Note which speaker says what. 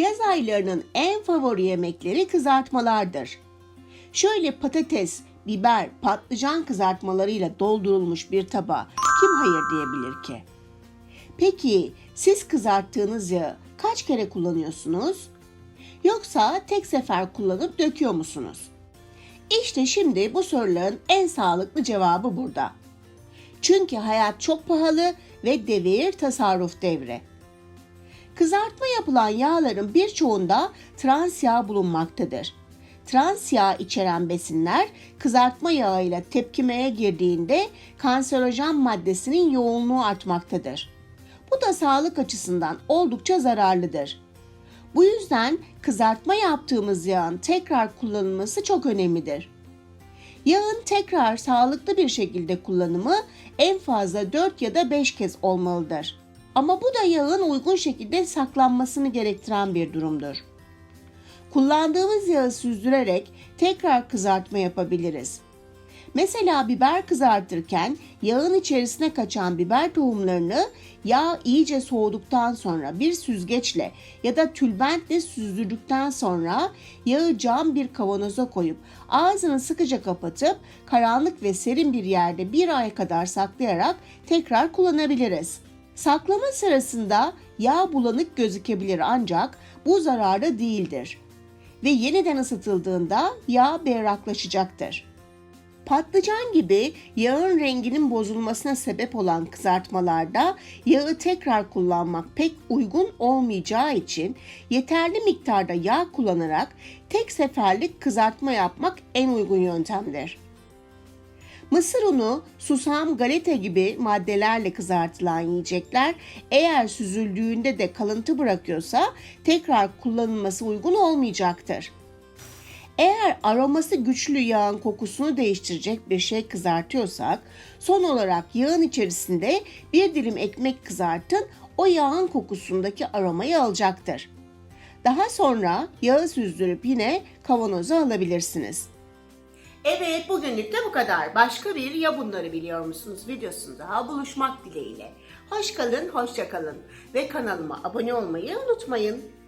Speaker 1: Yaz aylarının en favori yemekleri kızartmalardır. Şöyle patates, biber, patlıcan kızartmalarıyla doldurulmuş bir tabağa kim hayır diyebilir ki? Peki siz kızarttığınız yağı kaç kere kullanıyorsunuz? Yoksa tek sefer kullanıp döküyor musunuz? İşte şimdi bu soruların en sağlıklı cevabı burada. Çünkü hayat çok pahalı ve devir tasarruf devri. Kızartma yapılan yağların birçoğunda trans yağ bulunmaktadır. Trans yağ içeren besinler kızartma yağıyla tepkimeye girdiğinde kanserojen maddesinin yoğunluğu artmaktadır. Bu da sağlık açısından oldukça zararlıdır. Bu yüzden kızartma yaptığımız yağın tekrar kullanılması çok önemlidir. Yağın tekrar sağlıklı bir şekilde kullanımı en fazla 4 ya da 5 kez olmalıdır. Ama bu da yağın uygun şekilde saklanmasını gerektiren bir durumdur. Kullandığımız yağı süzdürerek tekrar kızartma yapabiliriz. Mesela biber kızartırken yağın içerisine kaçan biber tohumlarını yağ iyice soğuduktan sonra bir süzgeçle ya da tülbentle süzdürdükten sonra yağı cam bir kavanoza koyup ağzını sıkıca kapatıp karanlık ve serin bir yerde bir ay kadar saklayarak tekrar kullanabiliriz. Saklama sırasında yağ bulanık gözükebilir ancak bu zararlı değildir ve yeniden ısıtıldığında yağ berraklaşacaktır. Patlıcan gibi yağın renginin bozulmasına sebep olan kızartmalarda yağı tekrar kullanmak pek uygun olmayacağı için yeterli miktarda yağ kullanarak tek seferlik kızartma yapmak en uygun yöntemdir. Mısır unu, susam, galeta gibi maddelerle kızartılan yiyecekler eğer süzüldüğünde de kalıntı bırakıyorsa tekrar kullanılması uygun olmayacaktır. Eğer aroması güçlü yağın kokusunu değiştirecek bir şey kızartıyorsak, son olarak yağın içerisinde bir dilim ekmek kızartın, o yağın kokusundaki aromayı alacaktır. Daha sonra yağı süzdürüp yine kavanoza alabilirsiniz. Evet bugünlük de bu kadar. Başka bir ya bunları biliyor musunuz videosunda buluşmak dileğiyle. Hoş kalın, hoşça kalın ve kanalıma abone olmayı unutmayın.